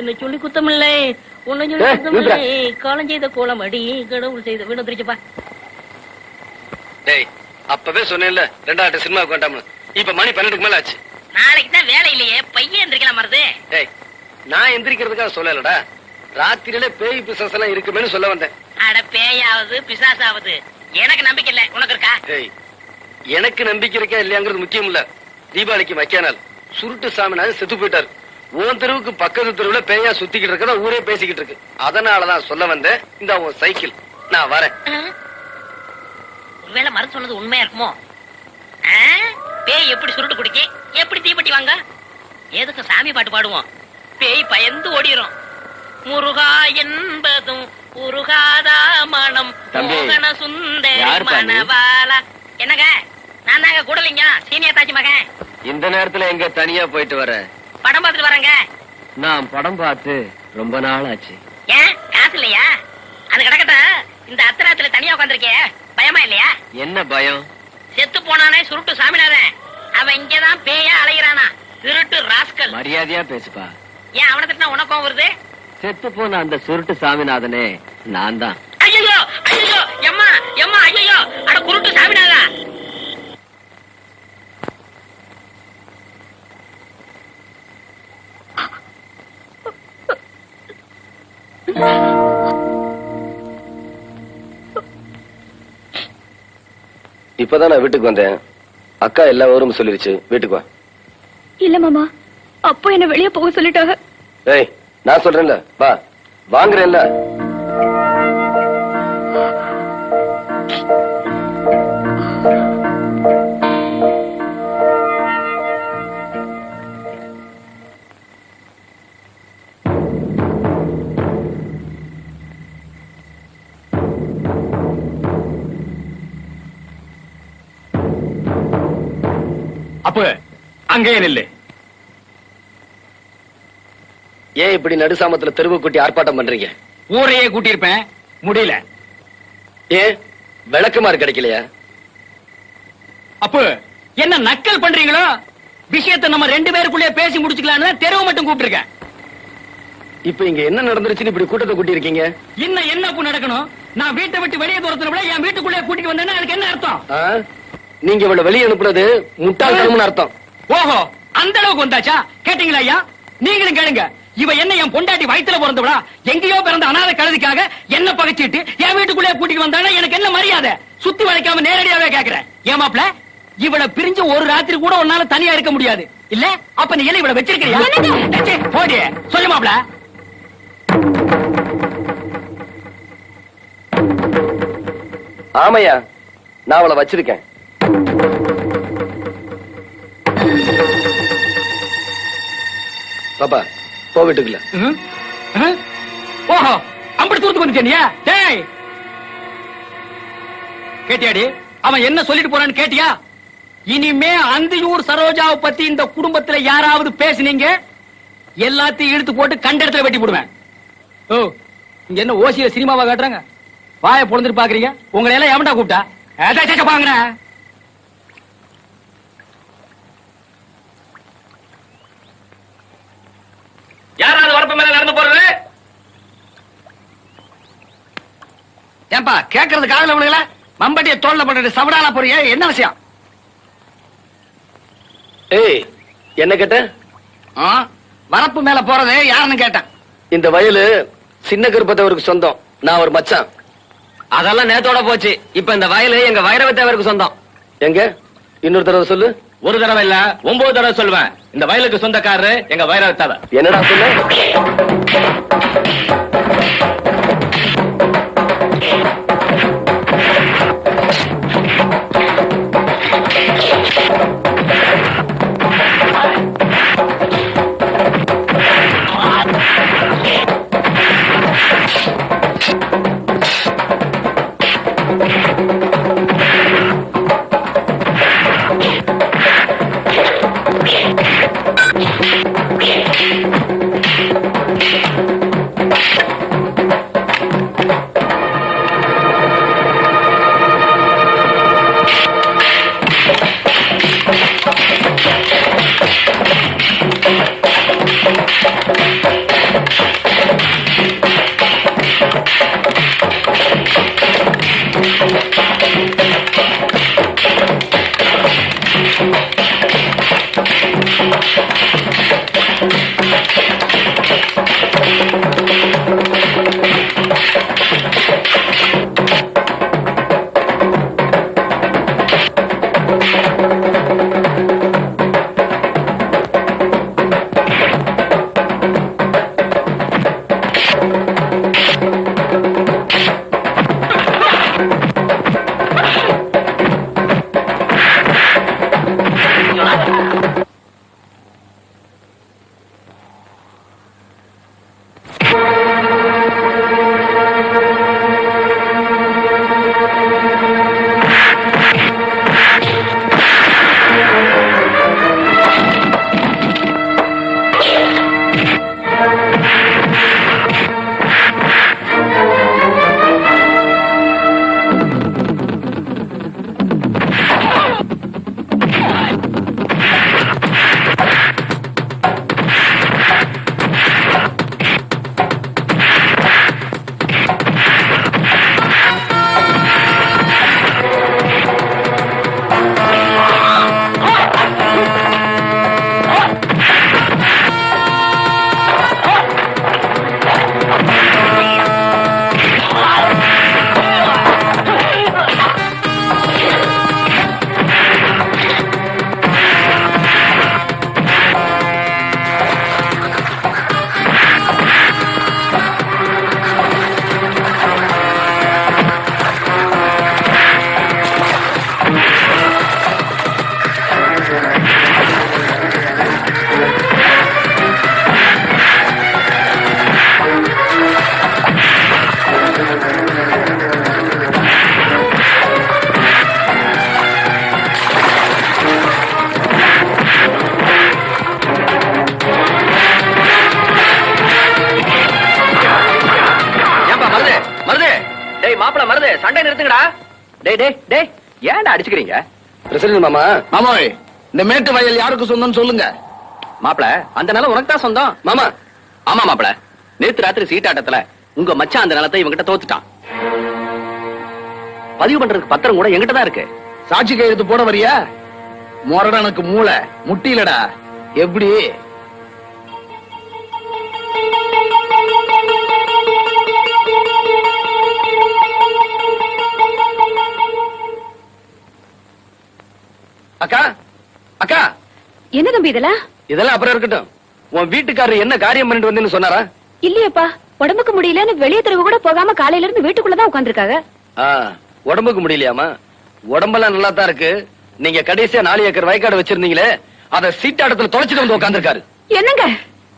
என்ன சொல்லி குத்தமில்லை. உன்னை சொல்லி குத்தமில்லை. காலம் செய்த கோலம் அடி கடவுள் செய்த வீடு திருச்சப்பா டேய் அப்பவே சொன்னேன்ல ரெண்டாவது சினிமாவுக்கு வேண்டாம்னு. இப்ப மணி பன்னெண்டுக்கு மேல ஆச்சு. நாளைக்கு தான் வேலை இல்லையே பையன் எந்திரிக்கலாம் மருது டேய் நான் எந்திரிக்கிறதுக்காக சொல்லலடா. ராத்திரியில பேய் பிசாசு எல்லாம் இருக்குமேனு சொல்ல வந்தேன். அட பேயாவது பிசாசாவது. எனக்கு நம்பிக்கை இல்ல. உனக்கு இருக்கா? டேய் எனக்கு நம்பிக்கை இருக்கா இல்லையாங்கிறது முக்கியம் இல்ல. தீபாவளிக்கு நாள் சுருட்டு சாமினாரு செத்து போயிட்டாரு. உன் தெருவுக்கு பக்கத்து தெருவுல பேயா சுத்திக்கிட்டு இருக்கதா ஊரே பேசிக்கிட்டு இருக்கு. அதனாலதான் சொல்ல வந்தேன். இந்த உன் சைக்கிள். நான் வரேன். ஒருவேளை மருந்து சொன்னது உண்மையா இருக்குமோ? பேய் எப்படி சுருட்டு குடிக்கி? எப்படி தீப்பெட்டி வாங்க? எதுக்கு சாமி பாட்டு பாடுவோம்? பேய் பயந்து ஓடிரும். முருகா என்பதும் உருகாதா மனம். மோகன சுந்தரி? மணவாளா. என்னங்க? நான் தாங்க கூடலிங்க சீனியர் தாச்சி மகன். இந்த நேரத்துல எங்க தனியா போயிட்டு வர? படம் பார்த்துட்டு வரேங்க நான் படம் பார்த்து ரொம்ப நாள் ஆச்சு ஏன்? காசு இல்லையா? அது கிடக்கட்டும். இந்த அத்தராத்துல தனியா உட்காந்துருக்கே பயமா இல்லையா? என்ன பயம்? செத்து போனானே சுருட்டு சாமிநாதன். அவன் இங்கதான் பேயா அலைகிறானா திருட்டு ராஸ்கல். மரியாதையா பேசுப்பா. ஏன் அவனை திட்டினா உனக்கும் வருது? செத்து போன அந்த சுருட்டு சாமிநாதனே நான் தான் ஐயோ ஐயோ எம்மா எம்மா ஐயோ அட குருட்டு சாமிநாதா. இப்பதான் நான் வீட்டுக்கு வந்தேன். அக்கா எல்லா விவரமும் சொல்லிருச்சு வீட்டுக்கு வா. இல்ல மாமா அப்போ என்ன வெளிய போக சொல்லிட்டாங்க. ஏய் நான் சொல்றேன்ல வா. வாங்குறேன்ல. அங்கே நில்லு ஏன் இப்படி நடுசாமத்துல தெருவு கூட்டி ஆர்ப்பாட்டம் பண்றீங்க? ஊரையே கூட்டியிருப்பேன். முடியல. ஏன்? விளக்குமாறு கிடைக்கலையா? அப்ப என்ன நக்கல் பண்றீங்களோ? விஷயத்தை நம்ம ரெண்டு பேருக்குள்ளே பேசி முடிச்சுக்கலாம்னு தெருவு மட்டும் கூப்பிட்டிருக்கேன். இப்ப இங்க என்ன நடந்துருச்சுன்னு இப்படி கூட்டத்தை கூட்டி இருக்கீங்க இன்னும் என்ன அப்ப நடக்கணும்? நான் வீட்டை விட்டு வெளியே தூரத்துல விட என் வீட்டுக்குள்ளே கூட்டிட்டு வந்தேன்னா அதுக்கு என்ன அர்த்தம்? நீங்க இவளை வெளியே அனுப்புனது முட்டாள்தனம்னு அர்த்தம். ஓஹோ அந்த அளவுக்கு வந்தாச்சா? கேட்டீங்களா ஐயா? நீங்களும் கேளுங்க. இவ என்ன என் பொண்டாட்டி வயித்துல பிறந்தவளா? எங்கேயோ பிறந்த அனாதை கழுதிக்காக என்ன பகைச்சிட்டு என் வீட்டுக்குள்ளே கூட்டிட்டு வந்தானா? எனக்கு என்ன மரியாதை? சுத்தி வளைக்காம நேரடியாவே கேக்குறேன். ஏமாப்ல இவளை பிரிஞ்சு ஒரு ராத்திரி கூட உன்னால தனியா இருக்க முடியாது. இல்ல? அப்ப நீ இவளை வச்சிருக்கிறியா? போடி. சொல்லு மாப்ள ஆமையா நான் அவளை வச்சிருக்கேன். பாப்பா போ வீட்டுக்குள்ள. ஓஹோ அம்படி தூரத்துக்கு வந்துட்டியா டேய்! கேட்டியாடி அவன் என்ன சொல்லிட்டு போறான்னு கேட்டியா? இனிமே அந்தியூர் சரோஜாவை பத்தி இந்த குடும்பத்துல யாராவது பேசுனீங்க எல்லாத்தையும் இழுத்து போட்டு கண்ட இடத்துல வெட்டி போடுவேன். ஓ இங்க என்ன ஓசியில சினிமாவா காட்டுறாங்க? வாயை பொழுந்துட்டு பாக்குறீங்க? உங்களை எல்லாம் எவன்டா கூப்பிட்டா? ஏதா பாக்குறேன் யாராவது வரப்பு மேல நடந்து போறது? ஏன்பா கேக்குறது காதல உனங்கள மம்பட்டிய தோல்ல போட்டு சவடால போறிய என்ன விஷயம்? ஏய் என்ன கேட்ட? ஆ, வரப்பு மேல போறது யாருன்னு கேட்டேன். இந்த வயலு சின்ன கருப்பத்தவருக்கு சொந்தம் நான் ஒரு மச்சான். அதெல்லாம் நேத்தோட போச்சு. இப்ப இந்த வயலு எங்க வைரவத்தேவருக்கு சொந்தம். எங்க? இன்னொரு தடவை சொல்லு. ஒரு தடவை இல்ல ஒன்பது தடவை சொல்லுவேன் இந்த வயலுக்கு சொந்தக்காரரு எங்க வைரவத்தேவ என்னடா சொல்லு? நிறுத்துங்கடா டேய் டேய் டேய் ஏன்டா அடிச்சுக்கிறீங்க? பிரசிடண்ட் மாமா. மாமோய் இந்த மேட்டு வயல் யாருக்கு சொந்தம்னு சொல்லுங்க. மாப்பிள அந்த நிலம் உனக்கு தான் சொந்தம். மாமா. ஆமா மாப்பிள. நேத்து ராத்திரி சீட்டாட்டத்துல உங்க மச்சான் அந்த நிலத்தை இவங்கிட்ட தோத்துட்டான். பதிவு பண்றதுக்கு பத்திரம் கூட என்கிட்ட தான் இருக்கு. சாட்சி கையெழுத்து போட வரியா? மொரடனுக்கு மூளை முட்டிலடா எப்படி? அக்கா அக்கா. என்ன தம்பி இதெல்லாம்? இதெல்லாம் அப்புறம் இருக்கட்டும். உன் வீட்டுக்காரர் என்ன காரியம் பண்ணிட்டு வந்தேன்னு சொன்னாரா? இல்லையேப்பா உடம்புக்கு முடியலன்னு வெளியே தெருவு கூட போகாம காலையில இருந்து வீட்டுக்குள்ளதான் உட்காந்துருக்காங்க உடம்புக்கு முடியலையாமா உடம்பெல்லாம் நல்லா தான் இருக்கு. நீங்க கடைசியா நாலு ஏக்கர் வயக்காடு வச்சிருந்தீங்களே அத சீட்டாட்டத்துல தொலைச்சிட்டு வந்து உட்காந்துருக்காரு என்னங்க?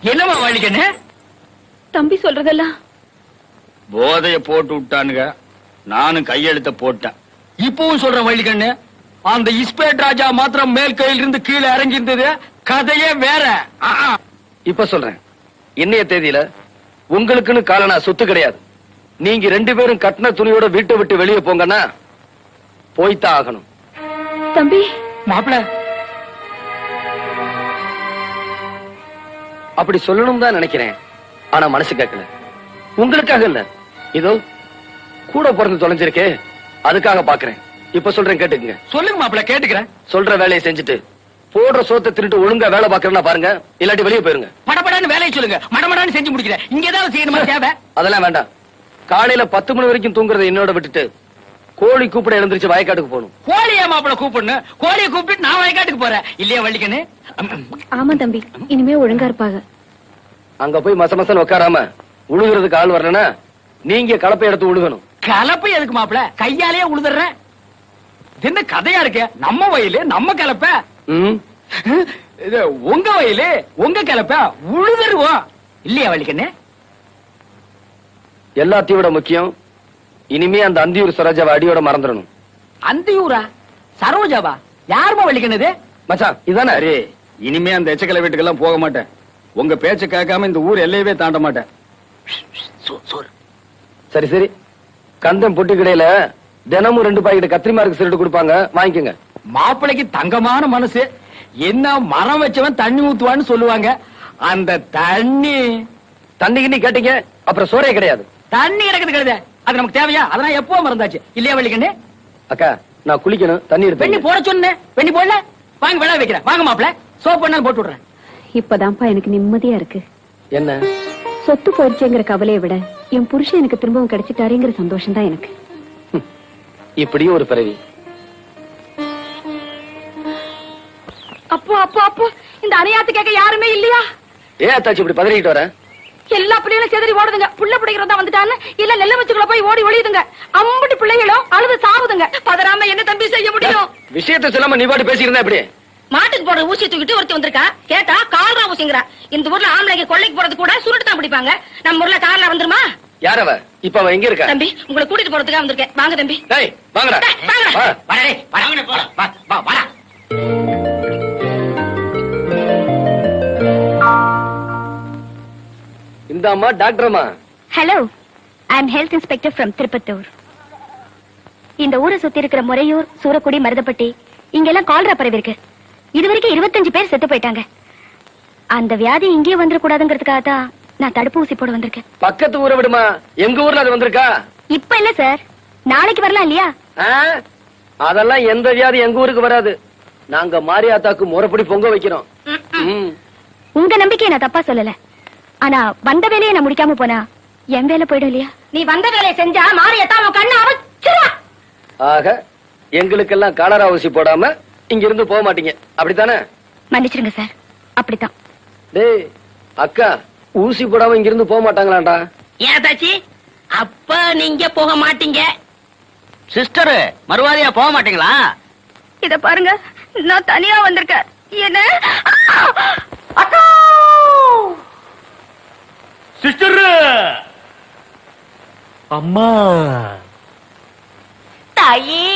என்னமா வழிக்கண்ணு தம்பி சொல்றதெல்லாம். போதைய போட்டு விட்டானுங்க. நானும் கையெழுத்த போட்டேன். இப்பவும் சொல்ற வழிக்கண்ணு அந்த இஸ்பேட் ராஜா மாத்திரம் மேல் கையில இருந்து கீழே இறங்கி இருந்தது கதையே வேற. இப்ப சொல்றேன். இன்னைய தேதியில உங்களுக்குன்னு காலனா சொத்து கிடையாது. நீங்க ரெண்டு பேரும் கட்டின துணியோட வீட்டை விட்டு வெளியே போங்கன்னா போய்த்தான் ஆகணும். தம்பி. மாப்பிள. அப்படி சொல்லணும் தான் நினைக்கிறேன். ஆனா மனசு கேட்கல. உங்களுக்காக இல்ல. இதோ கூட பிறந்து தொலைஞ்சிருக்கே. அதுக்காக பாக்குறேன். இப்ப சொல்றேன் கேட்டுக்குங்க. சொல்லுங்க மாப்பிள கேட்டுக்கிறேன். சொல்ற வேலையை செஞ்சுட்டு போடுற சோத்தை திருட்டு ஒழுங்கா வேலை பாக்குறேன்னா பாருங்க இல்லாட்டி வெளியே போயிருங்க. படபடன்னு வேலையை சொல்லுங்க. மடமடான்னு செஞ்சு முடிக்கிறேன். இங்க ஏதாவது செய்யணுமா தேவை? அதெல்லாம் வேண்டாம். காலையில பத்து மணி வரைக்கும் தூங்குறதை என்னோட விட்டுட்டு கோழி கூப்பிட எழுந்திருச்சு வயக்காட்டுக்கு போகணும். கோழியா மாப்பிள கூப்பிடணும்? கோழியை கூப்பிட்டு நான் வயக்காட்டுக்கு போறேன். இல்லையா வள்ளிக்கண்ணு? ஆமா தம்பி இனிமே ஒழுங்கா இருப்பாங்க அங்க போய் மச மசன் உட்காராம உழுகுறதுக்கு ஆள் வரலன்னா நீங்க கலப்பை எடுத்து உழுகணும். கலப்பு எதுக்கு மாப்பிள கையாலேயே உழுதுறேன். என்ன கதையா இருக்கு? நம்ம வயலு நம்ம கலப்ப. உங்க வயலு உங்க கலப்ப உழுதுருவோம் இல்லையா வள்ளிக்கண்ணு எல்லாத்தையும் விட முக்கியம் இனிமே அந்த அந்தியூர் சரோஜாவை அடியோட மறந்துடணும். அந்தியூரா? சரோஜாவா? யாருமா வள்ளிக்கண்ணது மச்சான் இதானே? சரி இனிமே அந்த எச்சக்கலை வீட்டுக்கெல்லாம் போக மாட்டேன். உங்க பேச்ச கேட்காம இந்த ஊர் எல்லையவே தாண்ட மாட்டேன். சரி சரி. கந்தம் பொட்டி கடையில தினமும் ரெண்டு பாக்கெட் கத்திரிமாருக்கு சிரட்டு கொடுப்பாங்க. வாங்கிக்கோங்க. மாப்பிளைக்கு தங்கமான மனசு. என்ன மரம் வச்சவன் தண்ணி ஊத்துவான்னு சொல்லுவாங்க. அந்த தண்ணி. தண்ணி கிண்ணி கேட்டீங்க அப்புறம் சோறே கிடையாது. தண்ணி இறக்குது கிடையாது அது நமக்கு தேவையா? அதெல்லாம் எப்போ மறந்தாச்சு. இல்லையா வள்ளிக்கண்ணு? அக்கா நான் குளிக்கணும் தண்ணி பெண்ணி எடுத்து போட சொன்னேன். பெண்ணி போடல? வாங்க விழா வைக்கிறேன். வாங்க மாப்பிள சோப் பண்ணாலும் போட்டு விடுறேன். இப்பதான்ப்பா எனக்கு நிம்மதியா இருக்கு. என்ன? சொத்து போயிடுச்சுங்கிற கவலையை விட என் புருஷன் எனக்கு திரும்பவும் கிடைச்சிட்டாருங்கிற சந்தோஷம் தான் எனக்கு. இப்படியும் ஒரு பிறவி. அப்போ அப்போ அப்போ இந்த அணையாத்து கேட்க யாருமே இல்லையா? ஏன் அத்தாச்சி இப்படி பதறிக்கிட்டு வர? எல்லா பிள்ளைகளும் செதறி ஓடுதுங்க. புள்ள பிடிக்கிறதா வந்துட்டான்னு? இல்ல நெல்ல வச்சுக்குள்ள போய் ஓடி ஒளியுதுங்க. அம்புட்டு பிள்ளைகளும் அழுது சாவுதுங்க. பதறாம என்ன தம்பி செய்ய முடியும்? விஷயத்தை சொல்லாம நீ பாட்டு பேசிக்கிறதா எப்படி? மாட்டுக்கு போடுற ஊசி தூக்கிட்டு ஒருத்தி வந்திருக்கா? கேட்டா கால்ரா ஊசிங்கிறா. இந்த ஊர்ல ஆம்பளைங்க கொள்ளைக்கு போறது கூட சுருட்டு தான் பிடிப்பாங்க. நம்ம ஊர்ல கார்ல வந்துருமா? யார் அவ? இப்ப அவ எங்க இருக்கா? தம்பி உங்களை கூட்டிட்டு போறதுக்காக வந்திருக்கேன். வாங்க தம்பி. டேய் வாங்கடா. வாங்கடா. வா. டேய், வாடா. வா, வா, வாடா. இந்த அம்மா டாக்டர் அம்மா hello I am health inspector from Tirupattur இந்த ஊரை சுத்தி இருக்கிற முறையூர் சூரக்குடி மருதப்பட்டி இங்கெல்லாம் கால்ரா பரவி இருக்கு. இது வரைக்கும் இருபத்தஞ்சு பேர் செத்து போயிட்டாங்க. அந்த வியாதி இங்கே வந்துடக்கூடாதுங்கிறதுக்காக தான் நான் தடுப்பூசி போட வந்திருக்கேன். பக்கத்து ஊரை விடுமா? எங்க ஊர்ல அது வந்திருக்கா? இப்ப இல்ல சார்? நாளைக்கு வரலாம் இல்லையா? அதெல்லாம் எந்த வியாதி எங்க ஊருக்கு வராது. நாங்க மாரியாத்தாக்கு முறைப்படி பொங்க வைக்கிறோம். உங்க நம்பிக்கையை நான் தப்பா சொல்லல. ஆனா வந்த வேலையை நான் முடிக்காம போனா என் வேலை போயிடும் இல்லையா? நீ வந்த வேலையை செஞ்சா மாரியத்தான் உன் கண்ணு அவச்சிருவா ஆக எங்களுக்கெல்லாம் காலரா ஊசி போடாம இங்க இருந்து போக மாட்டீங்க. அப்படித்தானே? மன்னிச்சிருங்க சார். அப்படித்தான். டேய் அக்கா ஊசி போடாம இங்க இருந்து போக மாட்டாங்களாண்டா? ஏன் தாச்சி அப்ப நீங்க போக மாட்டீங்க. சிஸ்டர் மறுவாதியா போக மாட்டீங்களா? இத பாருங்க நான் தனியா வந்திருக்கேன். என்ன? சிஸ்டர்! அம்மா! தாயே!